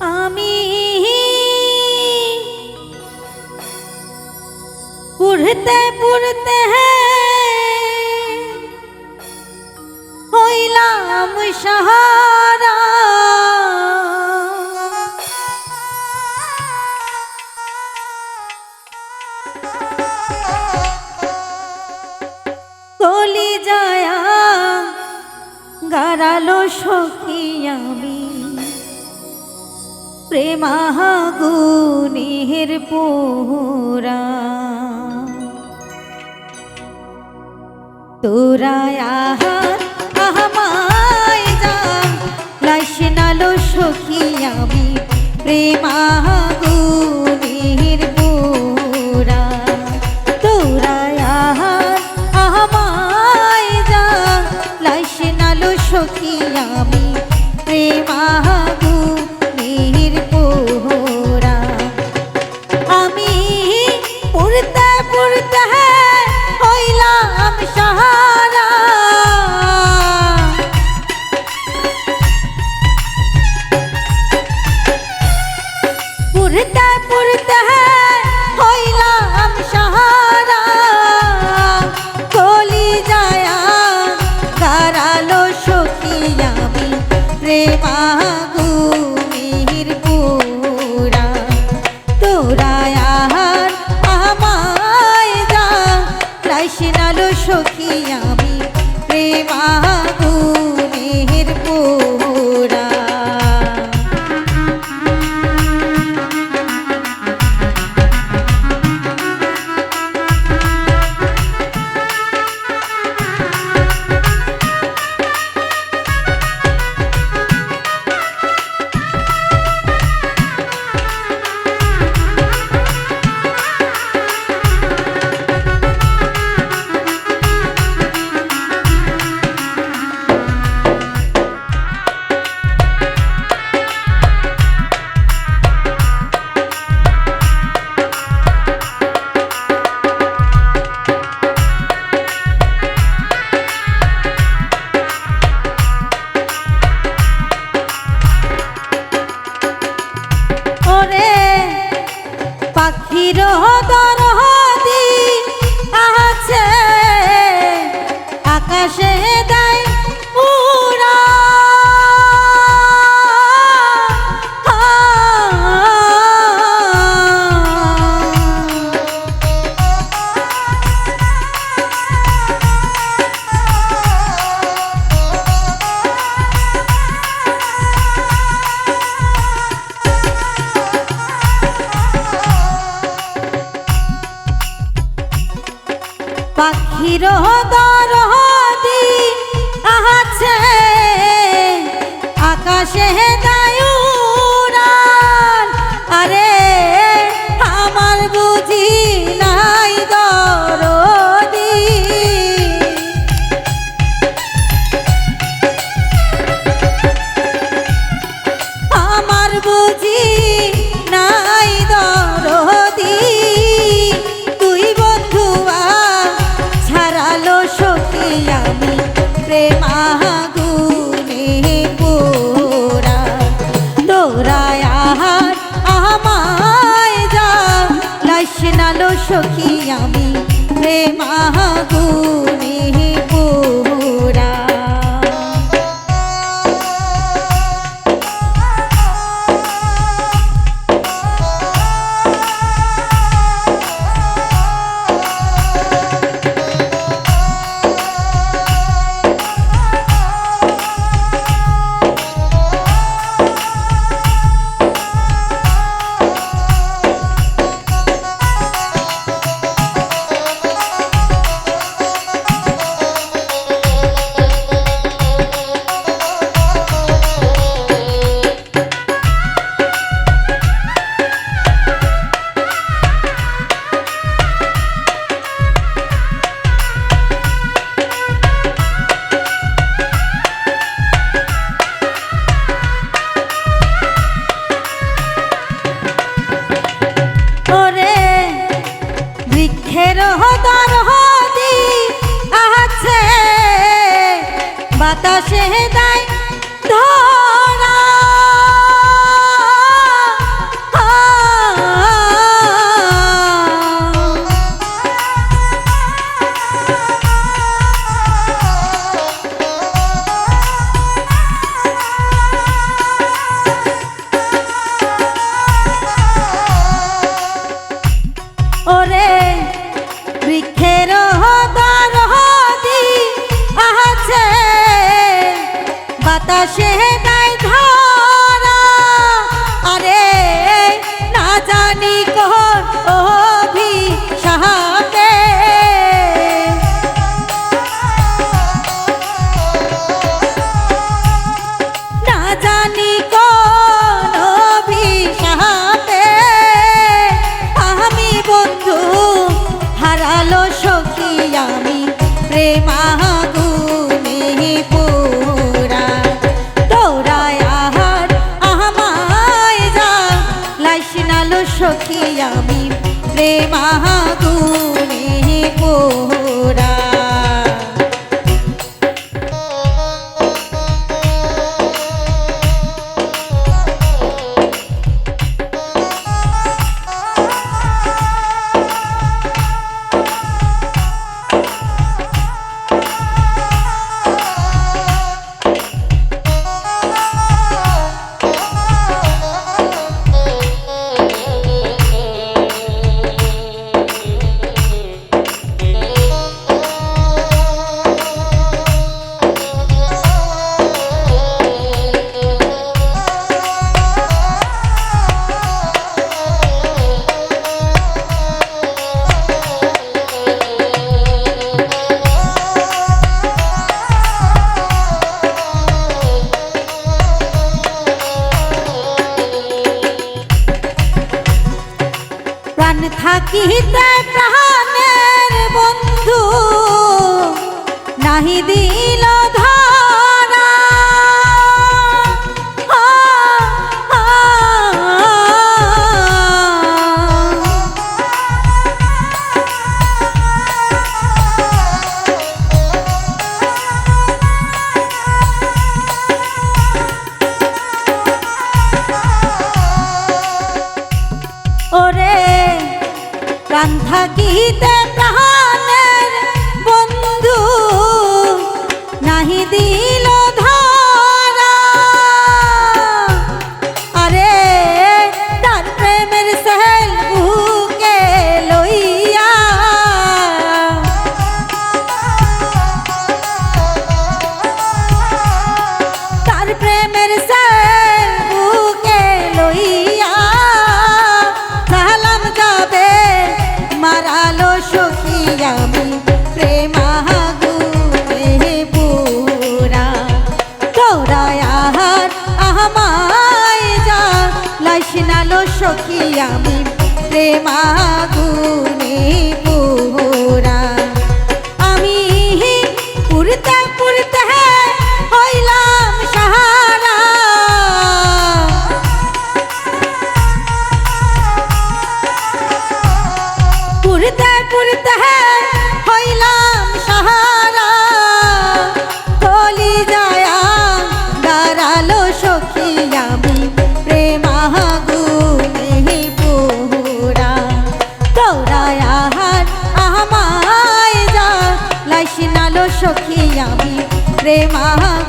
আমি পুড়তে পুড়তে হইলাম সাহারা। কলি যায়া গারালো সখী আমি। প্রেমাগুনির পোরা তোরা আহার আহমায় লাইসনালো সখী আমি প্রেমাগুনির পোরা তোরা আহার সখী আমি সখী আমি প্রেমাগুনে বাতাসে দেয় ধরা থাকিতে প্রাণের বন্ধু নাহি দিল ধরা। ওরে প্রাণ থাকিতে প্রাণের বন্ধু নাহি দিল আমি প্রেমাগুনে পুরা আমি পুরতে পুরতে হইলাম সাহারা। পুরতে পুরতে হইলাম সাহারা। কলি যায়া দাঁড়াল সখী প্রেমাগুনে